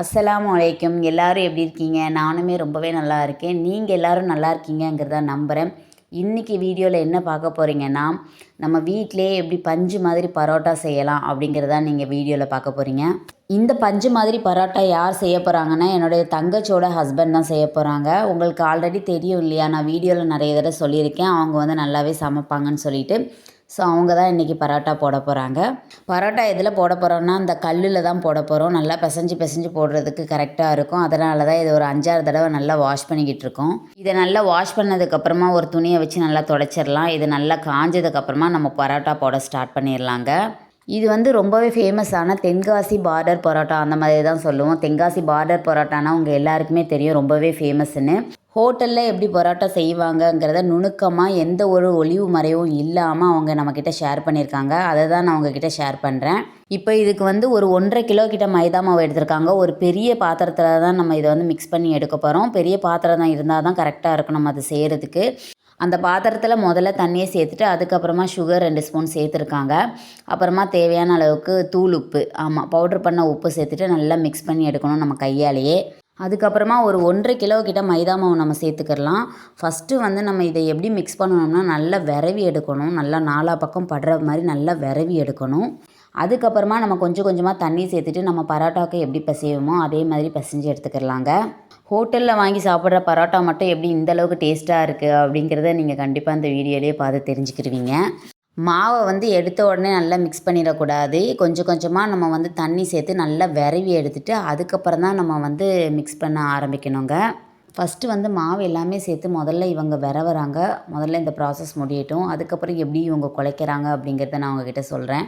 அஸ்லாம் அலைக்கும். எல்லாரும் எப்படி இருக்கீங்க? நானுமே ரொம்பவே நல்லா இருக்கேன். நீங்கள் எல்லோரும் நல்லா இருக்கீங்கங்கிறத நம்புகிறேன் இன்றைக்கி வீடியோவில் என்ன பார்க்க போகிறீங்கன்னா நம்ம வீட்டிலே எப்படி பஞ்சு மாதிரி பரோட்டா செய்யலாம் அப்படிங்கிறத நீங்கள் வீடியோவில் பார்க்க போகிறீங்க இந்த பஞ்சு மாதிரி பரோட்டா யார் செய்ய போகிறாங்கன்னா என்னுடைய தங்கச்சியோட ஹஸ்பண்ட் தான் செய்ய போகிறாங்க உங்களுக்கு ஆல்ரெடி தெரியும் இல்லையா? நான் வீடியோவில் நிறைய தடவை சொல்லியிருக்கேன். அவங்க வந்து நல்லாவே சமைப்பாங்கன்னு சொல்லிட்டு. ஸோ அவங்க தான் இன்றைக்கி பரோட்டா போட போகிறாங்க பரோட்டா எதில் போட போகிறோன்னா அந்த கல்லில் தான் போட போகிறோம் நல்லா பிசைஞ்சு பிசைஞ்சு போடுறதுக்கு கரெக்டாக இருக்கும். அதனால தான் இது ஒரு அஞ்சாறு தடவை நல்லா வாஷ் பண்ணிக்கிட்டு இருக்கோம். இதை நல்லா வாஷ் பண்ணதுக்கப்புறமா ஒரு துணியை வச்சு நல்லா தொடச்சிடலாம். இது நல்லா காஞ்சதுக்கப்புறமா நம்ம பரோட்டா போட ஸ்டார்ட் பண்ணிடலாங்க. இது வந்து ரொம்பவே ஃபேமஸான தென்காசி பார்டர் பரோட்டா. அந்த மாதிரி தான் சொல்லுவோம். தென்காசி பார்டர் பரோட்டானா உங்கள் எல்லாருக்குமே தெரியும். ரொம்பவே ஃபேமஸ்ன்னு ஹோட்டலில் எப்படி பரோட்டா செய்வாங்கங்கிறத நுணுக்கமாக எந்த ஒரு ஒளிவு மறைவும் இல்லாமல் அவங்க நம்மக்கிட்ட ஷேர் பண்ணியிருக்காங்க. அதை தான் நான் உங்ககிட்ட ஷேர் பண்ணுறேன் இப்போ இதுக்கு வந்து ஒரு ஒன்றரை கிலோ கிட்ட மைதா மாவு எடுத்திருக்காங்க. ஒரு பெரிய பாத்திரத்தில் தான் நம்ம இதை வந்து மிக்ஸ் பண்ணி எடுக்க போகிறோம் பெரிய பாத்திரம் தான் இருந்தால் தான் கரெக்டாக இருக்கும் நம்ம அதை செய்கிறதுக்கு அந்த பாத்திரத்தில் முதல்ல தண்ணியை சேர்த்துட்டு அதுக்கப்புறமா சுகர் ரெண்டு ஸ்பூன் சேர்த்துருக்காங்க. அப்புறமா தேவையான அளவுக்கு தூள் உப்பு ஆமாம் பவுட்ரு பண்ண உப்பு சேர்த்துட்டு நல்லா மிக்ஸ் பண்ணி எடுக்கணும் நம்ம கையாலேயே. அதுக்கப்புறமா ஒரு ஒன்றரை கிலோ கிட்ட மைதா மாவு நம்ம சேர்த்துக்கிடலாம் ஃபஸ்ட்டு வந்து நம்ம இதை எப்படி மிக்ஸ் பண்ணணும்னா நல்லா விரவி எடுக்கணும். நல்லா நாலா பக்கம் படுற மாதிரி நல்லா விரவி எடுக்கணும். அதுக்கப்புறமா நம்ம கொஞ்சம் கொஞ்சமாக தண்ணி சேர்த்துட்டு நம்ம பரோட்டாவுக்கு எப்படி பிசைவோமோ அதே மாதிரி பிசைஞ்சு எடுத்துக்கிடலாங்க ஹோட்டலில் வாங்கி சாப்பிட்ற பரோட்டா மட்டும் எப்படி இந்தளவுக்கு டேஸ்ட்டாக இருக்குது அப்படிங்கிறத நீங்கள் கண்டிப்பாக இந்த வீடியோலேயே பார்த்து தெரிஞ்சுக்கிடுவீங்க மாவை வந்து எடுத்த உடனே நல்லா மிக்ஸ் பண்ணிடக்கூடாது. கொஞ்சம் கொஞ்சமாக நம்ம வந்து தண்ணி சேர்த்து நல்லா விரவி எடுத்துட்டு அதுக்கப்புறம் தான் நம்ம வந்து மிக்ஸ் பண்ண ஆரம்பிக்கணுங்க. ஃபஸ்ட்டு வந்து மாவு எல்லாமே சேர்த்து முதல்ல இவங்க விரவுறாங்க. முதல்ல இந்த ப்ராசஸ் முடியட்டும். அதுக்கப்புறம் எப்படி இவங்க குலைக்கிறாங்க அப்படிங்கிறத நான் உங்ககிட்ட சொல்கிறேன்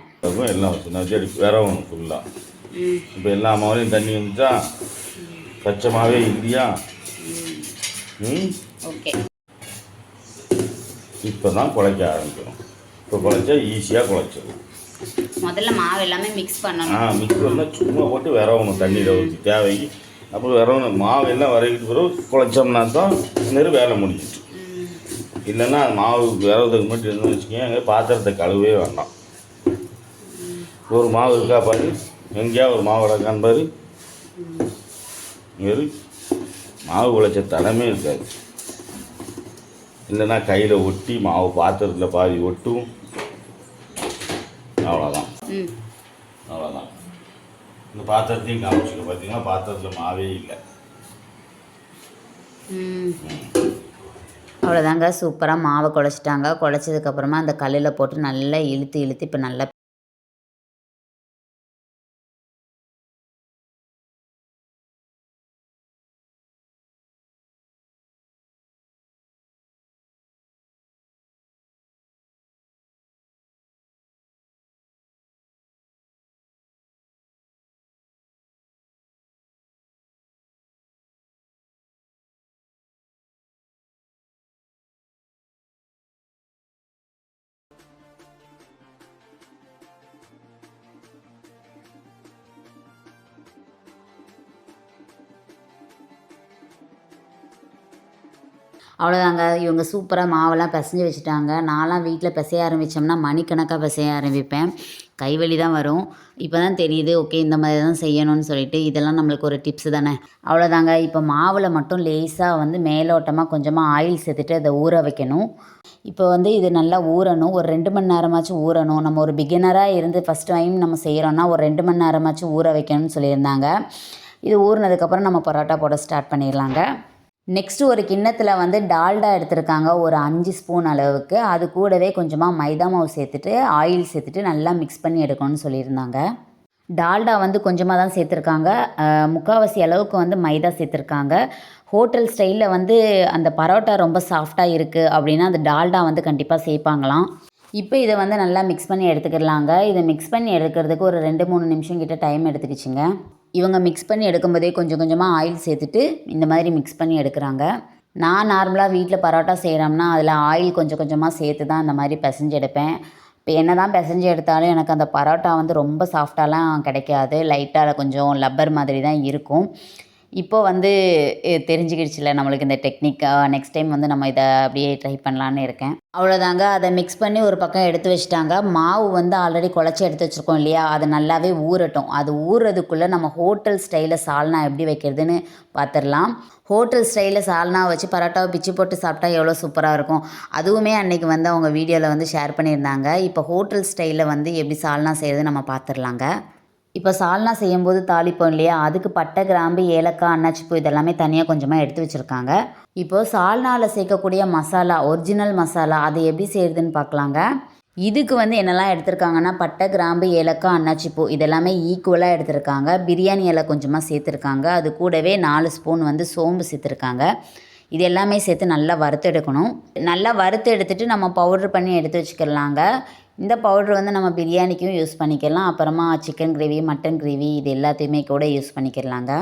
விரவணும் ஃபுல்லாக இப்போ எல்லா மாவுலையும் தண்ணி வந்துச்சா? பச்சை மாவே இல்லையா? ஓகே இப்போ தான் குழைக்க ஆரம்பிக்கணும் இப்போ குழைச்சா ஈஸியாக குழைச்சிடும் முதல்ல மாவு எல்லாமே மிக்ஸ் ஆ பண்ணணும் மிக்ஸ் பண்ணால் சும்மா போட்டு விரவணும் தண்ணியில் ஊற்றி தேவைக்கு. அப்புறம் விரவணும் மாவு எல்லாம் வரைக்கிட்டு பிறகு குழைச்சோம்னா தான் நெரு வேலை முடிஞ்சிச்சு இல்லைன்னா அது மாவு விரவுறதுக்கு மட்டும் இருந்துன்னு வச்சுக்கோங்க பாத்திரத்தை கழுவே வேண்டாம். ஒரு மாவு இருக்கா பாரு எங்கேயா ஒரு மாவு கிடக்கான்னு பாரு. வெறும் மாவு குழைச்ச தடமே இருக்காது. இல்லைன்னா கையில் ஒட்டி மாவு பாத்திரத்தில் பாதி ஒட்டும். அவ்வளோதான் ம். அவ்வளோதான் இந்த பாத்திரத்தையும் காமிச்சுக்க பார்த்தீங்கன்னா பாத்திரத்தில் மாவே இல்லை. ம். அவ்வளோதாங்க சூப்பராக மாவை குழச்சிட்டாங்க. குழச்சதுக்கப்புறமா அந்த கல்லில் போட்டு நல்லா இழுத்து இழுத்து இப்போ நல்லா அவ்வளோதாங்க இவங்க சூப்பராக மாவெல்லாம் பிசைஞ்சு வச்சுட்டாங்க. நான்லாம் வீட்டில் பிசைய ஆரம்பித்தோம்னா மணிக்கணக்காக பிசைய ஆரம்பிப்பேன். கைவலி தான் வரும். இப்போ தான் தெரியுது ஓகே இந்த மாதிரி தான் செய்யணும்னு சொல்லிட்டு இதெல்லாம் நம்மளுக்கு ஒரு டிப்ஸ் தானே. அவ்வளோதாங்க இப்போ மாவில் மட்டும் லேசாக வந்து மேலோட்டமாக கொஞ்சமாக ஆயில் சேர்த்துட்டு அதை ஊற வைக்கணும். இப்போ வந்து இது நல்லா ஊறணும். ஒரு ரெண்டு மணி நேரமாச்சும் ஊறணும். நம்ம ஒரு பிகினராக இருந்து ஃபஸ்ட் டைம் நம்ம செய்கிறோன்னா ஒரு ரெண்டு மணி நேரமாச்சும் ஊற வைக்கணும்னு சொல்லியிருந்தாங்க. இது ஊறினதுக்கப்புறம் நம்ம பரோட்டா போட ஸ்டார்ட் பண்ணிடலாங்க. நெக்ஸ்ட்டு ஒரு கிண்ணத்தில் வந்து டால்டா எடுத்திருக்காங்க ஒரு அஞ்சு ஸ்பூன் அளவுக்கு. அது கூடவே கொஞ்சமாக மைதா மாவு சேர்த்துட்டு ஆயில் சேர்த்துட்டு நல்லா மிக்ஸ் பண்ணி எடுக்கணும்னு சொல்லியிருந்தாங்க. டால்டா வந்து கொஞ்சமாக தான் சேர்த்துருக்காங்க. முக்கால்வாசி அளவுக்கு வந்து மைதா சேர்த்துருக்காங்க. ஹோட்டல் ஸ்டைலில் வந்து அந்த பரோட்டா ரொம்ப சாஃப்டாக இருக்குது அப்படின்னா அந்த டால்டா வந்து கண்டிப்பாக சேர்ப்பாங்களாம். இப்போ இதை வந்து நல்லா மிக்ஸ் பண்ணி எடுத்துக்கிடலாங்க இதை மிக்ஸ் பண்ணி எடுக்கிறதுக்கு ஒரு ரெண்டு மூணு நிமிஷம் கிட்ட டைம் எடுத்துக்கிச்சிங்க. இவங்க மிக்ஸ் பண்ணி எடுக்கும்போதே கொஞ்சம் கொஞ்சமாக ஆயில் சேர்த்துட்டு இந்த மாதிரி மிக்ஸ் பண்ணி எடுக்கிறாங்க. நான் நார்மலாக வீட்டில் பரோட்டா செய்கிறோம்னா அதில் ஆயில் கொஞ்சம் கொஞ்சமாக சேர்த்து தான் இந்த மாதிரி பிசைஞ்சு எடுப்பேன். இப்போ என்ன தான் பிசைஞ்சு எடுத்தாலும் எனக்கு அந்த பரோட்டா வந்து ரொம்ப சாஃப்டாலாம் கிடைக்காது. லைட்டாக கொஞ்சம் லப்பர் மாதிரி தான் இருக்கும். இப்போ வந்து தெரிஞ்சுக்கிடுச்சுல நம்மளுக்கு இந்த டெக்னிக்காக நெக்ஸ்ட் டைம் வந்து நம்ம இதை அப்படியே ட்ரை பண்ணலான்னு இருக்கேன். அவ்வளோதாங்க. அதை மிக்ஸ் பண்ணி ஒரு பக்கம் எடுத்து வச்சுட்டாங்க. மாவு வந்து ஆல்ரெடி குழச்சி எடுத்து வச்சுருக்கோம் இல்லையா? அது நல்லாவே ஊறட்டும். அது ஊறுறதுக்குள்ளே நம்ம ஹோட்டல் ஸ்டைலில் சால்னா எப்படி வைக்கிறதுன்னு பார்த்துடலாம். ஹோட்டல் ஸ்டைலில் சால்னா வச்சு பரோட்டாவை பிச்சு போட்டு சாப்பிட்டா எவ்வளோ சூப்பராக இருக்கும். அதுவுமே அன்றைக்கி வந்து அவங்க வீடியோவில் வந்து ஷேர் பண்ணியிருந்தாங்க. இப்போ ஹோட்டல் ஸ்டைலில் வந்து எப்படி சால்னா செய்கிறது நம்ம பார்த்துடலாங்க. இப்போ சால்னா செய்யும்போது தாளிப்போம் இல்லையா? அதுக்கு பட்டை கிராம்பு ஏலக்காய் அன்னாச்சிப்பூ இதெல்லாமே தனியாக கொஞ்சமாக எடுத்து வச்சுருக்காங்க. இப்போது சால்னாவில் சேர்க்கக்கூடிய மசாலா ஒரிஜினல் மசாலா அதை எப்படி செய்கிறதுன்னு பார்க்கலாங்க. இதுக்கு வந்து என்னெல்லாம் எடுத்திருக்காங்கன்னா பட்டை கிராம்பு ஏலக்காய் அன்னாச்சிப்பூ இதெல்லாமே ஈக்குவலாக எடுத்திருக்காங்க. பிரியாணி இலை கொஞ்சமாக சேர்த்துருக்காங்க. அது கூடவே நாலு ஸ்பூன் வந்து சோம்பு சேர்த்துருக்காங்க. இது எல்லாமே சேர்த்து நல்லா வறுத்து எடுக்கணும். நல்லா வறுத்து எடுத்துட்டு நம்ம பவுடர் பண்ணி எடுத்து வச்சுக்கலாங்க. இந்த பவுடர் வந்து நம்ம பிரியாணிக்கும் யூஸ் பண்ணிக்கலாம். அப்புறமா சிக்கன் கிரேவி மட்டன் கிரேவி இது எல்லாத்தையுமே கூட யூஸ் பண்ணிக்கலாங்க.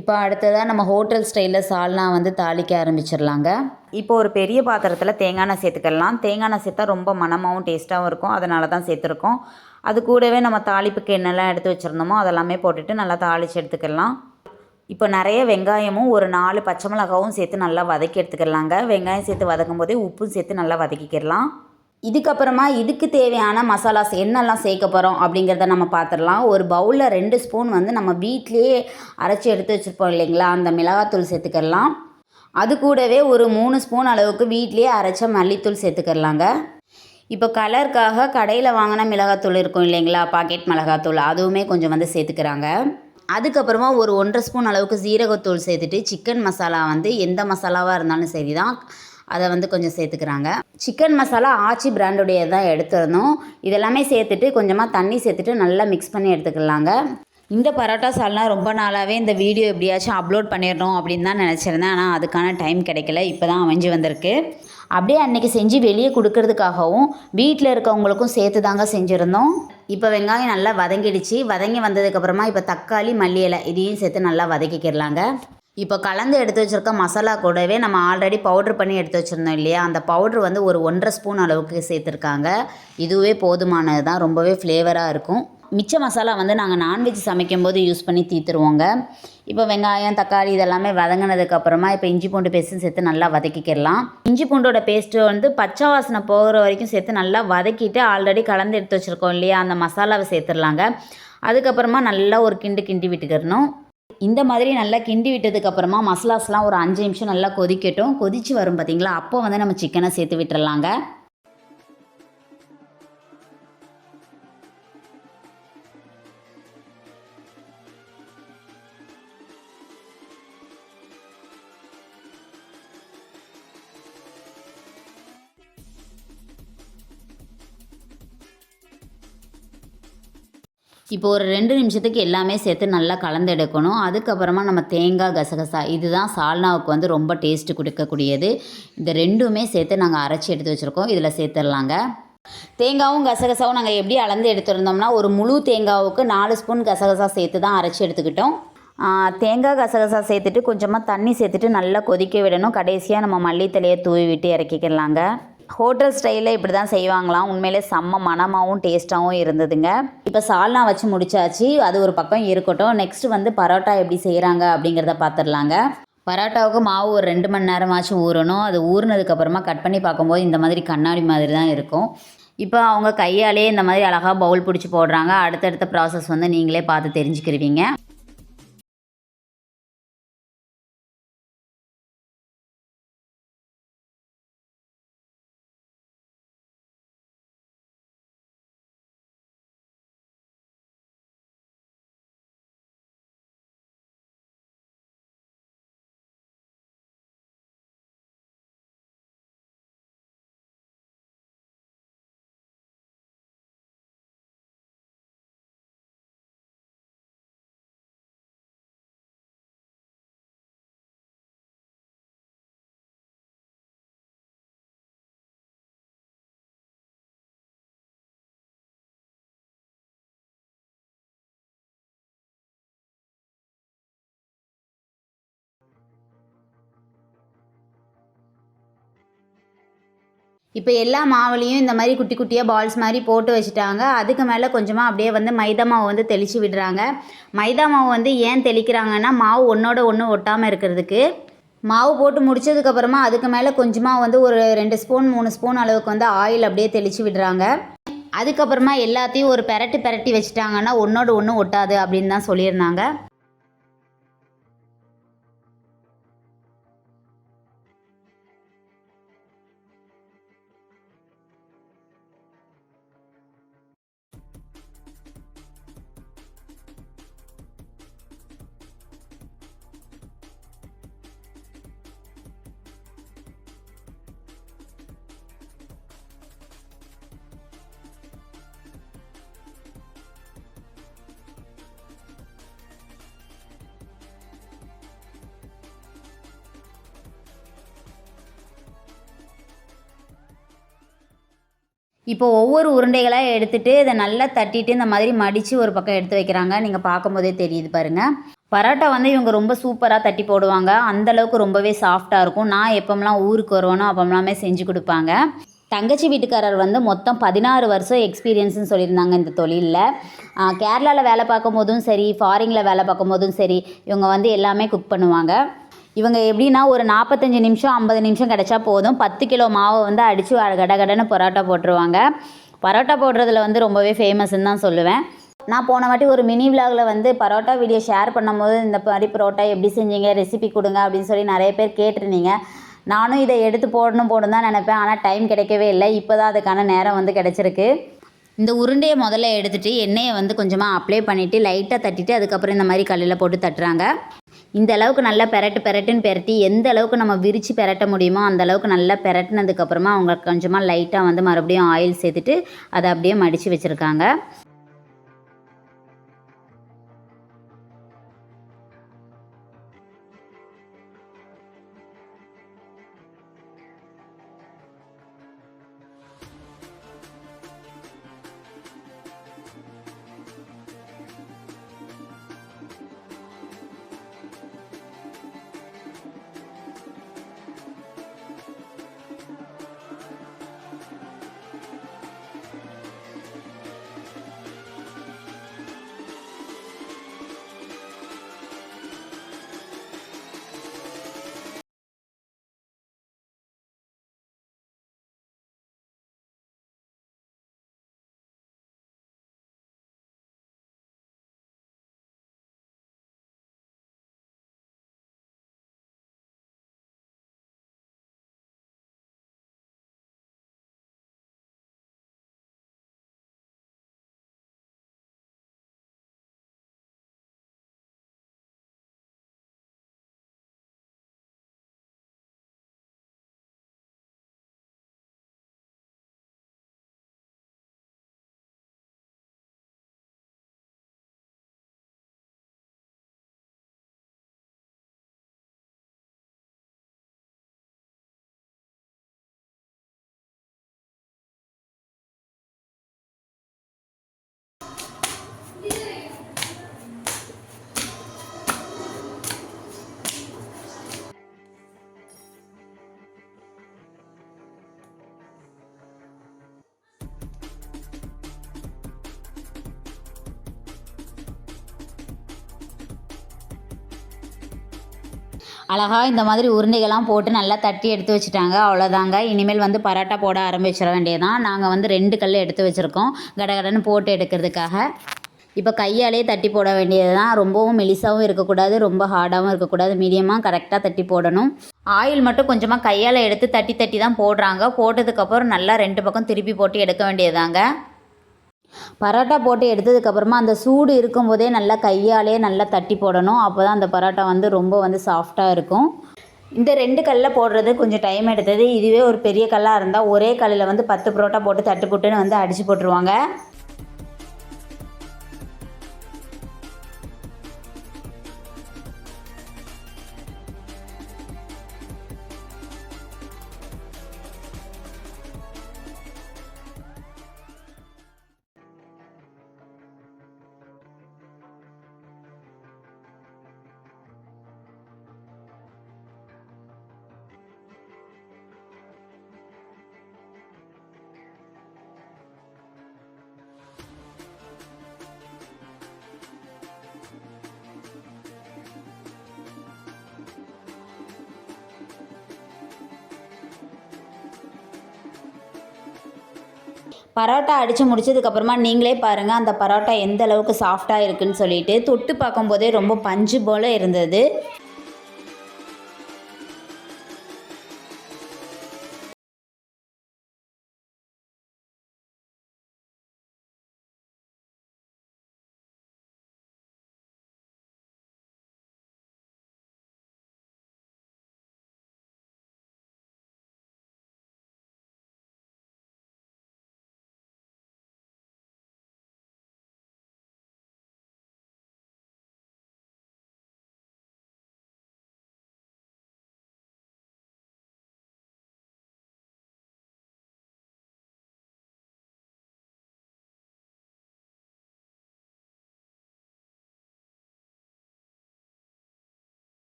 இப்போ அடுத்ததாக நம்ம ஹோட்டல் ஸ்டைலில் சால்னா வந்து தாளிக்க ஆரம்பிச்சிடலாங்க. இப்போ ஒரு பெரிய பாத்திரத்தில் தேங்காய் எண்ணெய் சேர்த்துக்கலாம். தேங்காய் எண்ணெய் சேர்த்தா ரொம்ப மணமாகவும் டேஸ்ட்டாகவும் இருக்கும். அதனால தான் சேர்த்துருக்கோம். அது கூடவே நம்ம தாளிப்புக்கு என்னெல்லாம் எடுத்து வச்சுருந்தோமோ அதெல்லாமே போட்டுட்டு நல்லா தாளித்து எடுத்துக்கலாம். இப்போ நிறைய வெங்காயமும் ஒரு நாலு பச்சை மிளகாவும் சேர்த்து நல்லா வதக்கி எடுத்துக்கலாங்க. வெங்காயம் சேர்த்து வதக்கும் போதே உப்பும் சேர்த்து நல்லா வதக்கிக்கிடலாம் இதுக்கப்புறமா இதுக்கு தேவையான மசாலாஸ் என்னெல்லாம் சேர்க்க போகிறோம் அப்படிங்கிறத நம்ம பார்த்துடலாம் ஒரு பவுலில் ரெண்டு ஸ்பூன் வந்து நம்ம வீட்லேயே அரைச்சி எடுத்து வச்சுருப்போம் இல்லைங்களா? அந்த மிளகாத்தூள் சேர்த்துக்கிடலாம் அது கூடவே ஒரு மூணு ஸ்பூன் அளவுக்கு வீட்லேயே அரைச்ச மல்லித்தூள் சேர்த்துக்கிடலாங்க இப்போ கலருக்காக கடையில் வாங்கின மிளகாத்தூள் இருக்கும் இல்லைங்களா? பாக்கெட் மிளகாத்தூள் அதுவுமே கொஞ்சம் வந்து சேர்த்துக்கிறாங்க. அதுக்கப்புறமா ஒரு ஒன்றரை ஸ்பூன் அளவுக்கு ஜீரகத்தூள் சேர்த்துட்டு சிக்கன் மசாலா வந்து எந்த மசாலாவாக இருந்தாலும் சரி தான் அதை வந்து கொஞ்சம் சேர்த்துக்கிறாங்க. சிக்கன் மசாலா ஆச்சி பிராண்டுடைய தான் எடுத்துருந்தோம். இதெல்லாமே சேர்த்துட்டு கொஞ்சமாக தண்ணி சேர்த்துட்டு நல்லா மிக்ஸ் பண்ணி எடுத்துக்கலாங்க. இந்த பரோட்டா சால்னா ரொம்ப நாளாகவே இந்த வீடியோ எப்படியாச்சும் அப்லோட் பண்ணிடணும் அப்படின்னு தான் நினச்சிருந்தேன். ஆனால் அதுக்கான டைம் கிடைக்கல. இப்போ தான் அமைஞ்சு வந்திருக்கு. அப்படியே அன்றைக்கி செஞ்சு வெளியே கொடுக்கறதுக்காகவும் வீட்டில் இருக்கவங்களுக்கும் சேர்த்து தாங்க செஞ்சுருந்தோம். இப்போ வெங்காயம் நல்லா வதங்கிடுச்சு. வதங்கி வந்ததுக்கப்புறமா இப்போ தக்காளி மல்லி இலை இதையும் சேர்த்து நல்லா வதக்கிக்கிறலாங்க இப்போ கலந்து எடுத்து வச்சுருக்க மசாலா கூடவே நம்ம ஆல்ரெடி பவுட்ரு பண்ணி எடுத்து வச்சுருந்தோம் இல்லையா? அந்த பவுட்ரு வந்து ஒரு ஒன்றரை ஸ்பூன் அளவுக்கு சேர்த்துருக்காங்க. இதுவே போதுமானது தான். ரொம்பவே ஃப்ளேவராக இருக்கும். மிச்ச மசாலா வந்து நாங்கள் நான்வெஜ் சமைக்கும் போது யூஸ் பண்ணி தீத்துருவோங்க. இப்போ வெங்காயம் தக்காளி இதெல்லாமே வதங்கினதுக்கப்புறமா இப்போ இஞ்சி பூண்டு பேஸ்ட்டும் சேர்த்து நல்லா வதக்கிக்கிடலாம். இஞ்சி பூண்டோட பேஸ்ட்டு வந்து பச்சை வாசனை போகிற வரைக்கும் சேர்த்து நல்லா வதக்கிட்டு ஆல்ரெடி கலந்து எடுத்து வச்சுருக்கோம் இல்லையா? அந்த மசாலாவை சேர்த்துடலாங்க. அதுக்கப்புறமா நல்லா ஒரு கிண்டு கிண்டி விட்டுக்கிறணும் இந்த மாதிரி நல்லா கிண்டி விட்டதுக்கப்புறமா மசாலாஸ்லாம் ஒரு அஞ்சு நிமிஷம் நல்லா கொதிக்கட்டும். கொதிச்சு வரும் பார்த்தீங்களா அப்போ வந்து நம்ம சிக்கனை சேர்த்து விட்டுறலாங்க. இப்போ ஒரு ரெண்டு நிமிஷத்துக்கு எல்லாமே சேர்த்து நல்லா கலந்து எடுக்கணும் அதுக்கப்புறமா நம்ம தேங்காய் கசகசா இதுதான் சால்னாவுக்கு வந்து ரொம்ப டேஸ்ட்டு கொடுக்கக்கூடியது. இந்த ரெண்டுமே சேர்த்து நாங்கள் அரைச்சி எடுத்து வச்சுருக்கோம். இதில் சேர்த்துடலாங்க. தேங்காவும் கசகசாவும் நாங்கள் எப்படி அளந்து எடுத்துருந்தோம்னா ஒரு முழு தேங்காவுக்கு நாலு ஸ்பூன் கசகசா சேர்த்து தான் அரைச்சி எடுத்துக்கிட்டோம். தேங்காய் கசகசா சேர்த்துட்டு கொஞ்சமாக தண்ணி சேர்த்துட்டு நல்லா கொதிக்க விடணும். கடைசியாக நம்ம மல்லித்தலையை தூவி விட்டு இறக்கிக்கலாங்க. ஹோட்டல் ஸ்டைலில் இப்படி தான் செய்வாங்களாம். உண்மையிலே செம்ம மணமாகவும் டேஸ்ட்டாகவும் இருந்ததுங்க. இப்போ சால்னா வச்சு முடிச்சாச்சு. அது ஒரு பக்கம் இருக்கட்டும். நெக்ஸ்ட் வந்து பரோட்டா எப்படி செய்கிறாங்க அப்படிங்கிறத பார்த்துடலாங்க பரோட்டாவுக்கு மாவு ஒரு ரெண்டு மணி நேரமாச்சும் ஊறணும். அது ஊறினதுக்கப்புறமா கட் பண்ணி பார்க்கும்போது இந்த மாதிரி கண்ணாடி மாதிரி தான் இருக்கும். இப்போ அவங்க கையாலே இந்த மாதிரி அழகாக பவுல் பிடிச்சி போடுறாங்க. அடுத்தடுத்த ப்ராசஸ் வந்து நீங்களே பார்த்து தெரிஞ்சுக்கிருவீங்க. இப்போ எல்லா மாவுலேயும் இந்த மாதிரி குட்டி குட்டியாக பால்ஸ் மாதிரி போட்டு வச்சுட்டாங்க. அதுக்கு மேலே கொஞ்சமாக அப்படியே வந்து மைதா மாவு வந்து தெளித்து விடுறாங்க. மைதா மாவு வந்து ஏன் தெளிக்கிறாங்கன்னா மாவு ஒன்றோட ஒன்று ஒட்டாமல் இருக்கிறதுக்கு. மாவு போட்டு முடிச்சதுக்கப்புறமா அதுக்கு மேலே கொஞ்சமாக வந்து ஒரு ரெண்டு ஸ்பூன் மூணு ஸ்பூன் அளவுக்கு வந்து ஆயில் அப்படியே தெளித்து விடுறாங்க. அதுக்கப்புறமா எல்லாத்தையும் ஒரு பெரட்டி பெரட்டி வச்சுட்டாங்கன்னா ஒன்றோட ஒன்று ஒட்டாது அப்படின்னு தான் சொல்லியிருந்தாங்க. இப்போ ஒவ்வொரு உருண்டைகளாக எடுத்துட்டு இதை நல்லா தட்டிட்டு இந்த மாதிரி மடித்து ஒரு பக்கம் எடுத்து வைக்கிறாங்க. நீங்கள் பார்க்கும்போதே தெரியுது பாருங்கள் பரோட்டா வந்து இவங்க ரொம்ப சூப்பராக தட்டி போடுவாங்க. அந்தளவுக்கு ரொம்பவே சாஃப்டாக இருக்கும். நான் எப்போம்லாம் ஊருக்கு வருவேனோ அப்போம்லாமே செஞ்சு கொடுப்பாங்க. தங்கச்சி வீட்டுக்காரர் வந்து மொத்தம் பதினாறு வருஷம் எக்ஸ்பீரியன்ஸ்னு சொல்லியிருந்தாங்க இந்த தொழிலில். கேரளாவில் வேலை பார்க்கும் போதும் சரி ஃபாரினில் வேலை பார்க்கும் போதும் சரி இவங்க வந்து எல்லாமே குக் பண்ணுவாங்க. இவங்க எப்படின்னா ஒரு நாற்பத்தஞ்சு நிமிஷம் ஐம்பது நிமிஷம் கிடச்சா போதும். பத்து கிலோ மாவை வந்து அடித்து கடகடன்னு பரோட்டா போட்டுருவாங்க. பரோட்டா போடுறதுல வந்து ரொம்பவே ஃபேமஸ்ன்னு தான் சொல்லுவேன். நான் போன வாட்டி ஒரு மினி விலாகில் வந்து பரோட்டா வீடியோ ஷேர் பண்ணும்போது இந்த மாதிரி பரோட்டா எப்படி செஞ்சீங்க ரெசிபி கொடுங்க அப்படின்னு சொல்லி நிறைய பேர் கேட்டிருந்தீங்க. நானும் இதை எடுத்து போடணும் போடணும் தான் நினப்பேன். ஆனால் டைம் கிடைக்கவே இல்லை. இப்போ தான் அதுக்கான நேரம் வந்து கிடச்சிருக்கு. இந்த உருண்டையை முதல்ல எடுத்துகிட்டு எண்ணெயை வந்து கொஞ்சமாக அப்ளை பண்ணிவிட்டு லைட்டாக தட்டிட்டு அதுக்கப்புறம் இந்த மாதிரி கல்லில் போட்டு தட்டுறாங்க. இந்த அளவுக்கு நல்லா பெரட்டு பெரட்டுன்னு பெரட்டி எந்த அளவுக்கு நம்ம விரித்து பெரட்ட முடியுமோ அந்த அளவுக்கு நல்லா பெரட்டினதுக்கப்புறமா அவங்க கொஞ்சமாக லைட்டாக வந்து மறுபடியும் ஆயில் சேர்த்துட்டு அதை அப்படியே மடித்து வச்சுருக்காங்க. அழகாக இந்த மாதிரி உருண்டைகள்லாம் போட்டு நல்லா தட்டி எடுத்து வச்சுட்டாங்க. அவ்வளோதாங்க இனிமேல் வந்து பரோட்டா போட ஆரம்பிச்சிட வேண்டியதான் நாங்கள் வந்து ரெண்டு கல் எடுத்து வச்சுருக்கோம். கடகடன்னு போட்டு எடுக்கிறதுக்காக. இப்போ கையாலே தட்டி போட வேண்டியது தான் ரொம்பவும் மெலிசாவும் இருக்கக்கூடாது. ரொம்ப ஹார்டாகவும் இருக்கக்கூடாது. மீடியமாக கரெக்டாக தட்டி போடணும். ஆயில் மட்டும் கொஞ்சமாக கையால் எடுத்து தட்டி தட்டி தான் போடுறாங்க. போட்டதுக்கப்புறம் நல்லா ரெண்டு பக்கம் திருப்பி போட்டு எடுக்க வேண்டியதாங்க பரோட்டா போட்டு எடுத்ததுக்கப்புறமா அந்த சூடு இருக்கும்போதே நல்லா கையாலே நல்லா தட்டி போடணும். அப்போ தான் அந்த பரோட்டா வந்து ரொம்ப வந்து சாஃப்டாக இருக்கும். இந்த ரெண்டு கல்லில் போடுறது கொஞ்சம் டைம் எடுத்தது. இதுவே ஒரு பெரிய கல்லாக இருந்தால் ஒரே கல்லில் வந்து பத்து பரோட்டா போட்டு தட்டு போட்டுன்னு வந்து அடித்து போட்டுருவாங்க. பரோட்டா அடித்து முடிச்சதுக்கப்புறமா நீங்களே பாருங்கள் அந்த பரோட்டா எந்த அளவுக்கு சாஃப்டாக இருக்குன்னு சொல்லிட்டு. தொட்டு பார்க்கும்போதே ரொம்ப பஞ்சு போல் இருந்தது.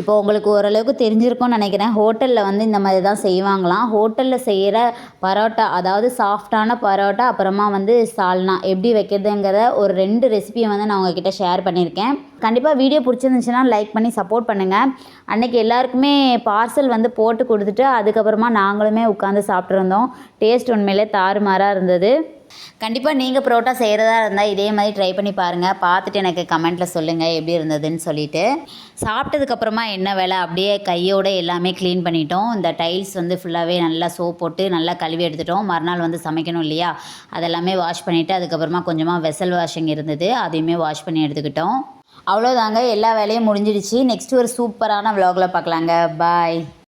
இப்போ உங்களுக்கு ஓரளவுக்கு தெரிஞ்சிருக்கும்னு நினைக்கிறேன். ஹோட்டலில் வந்து இந்த மாதிரி தான் செய்வாங்களாம். ஹோட்டலில் செய்கிற பரோட்டா அதாவது சாஃப்டான பரோட்டா அப்புறமா வந்து சால்னா எப்படி வைக்கிறதுங்கிற ஒரு ரெண்டு ரெசிபியை வந்து நான் உங்ககிட்ட ஷேர் பண்ணியிருக்கேன். கண்டிப்பாக வீடியோ பிடிச்சிருந்துச்சுன்னா லைக் பண்ணி சப்போர்ட் பண்ணுங்கள் அன்றைக்கி எல்லாருக்குமே பார்சல் வந்து போட்டு கொடுத்துட்டு அதுக்கப்புறமா நாங்களுமே உட்காந்து சாப்பிட்ருந்தோம் டேஸ்ட் உண்மையிலே தாறுமாறாக இருந்தது. கண்டிப்பாக நீங்கள் பரோட்டா செய்கிறதா இருந்தால் இதே மாதிரி ட்ரை பண்ணி பாருங்கள் பார்த்துட்டு எனக்கு கமெண்ட்டில் சொல்லுங்கள் எப்படி இருந்ததுன்னு சொல்லிட்டு. சாப்பிட்டதுக்கப்புறமா என்ன வேலை? அப்படியே கையோடு எல்லாமே க்ளீன் பண்ணிட்டோம். இந்த டைல்ஸ் வந்து ஃபுல்லாகவே நல்லா சோப் போட்டு நல்லா கழுவி எடுத்துட்டோம். மறுநாள் வந்து சமைக்கணும் இல்லையா? அதெல்லாமே வாஷ் பண்ணிவிட்டு அதுக்கப்புறமா கொஞ்சமாக வெசல் வாஷிங் இருந்தது. அதையுமே வாஷ் பண்ணி எடுத்துக்கிட்டோம். அவ்வளோதாங்க எல்லா வேலையும் முடிஞ்சிடுச்சு. நெக்ஸ்ட் ஒரு சூப்பரான விலாகில் பார்க்கலாங்க. பாய்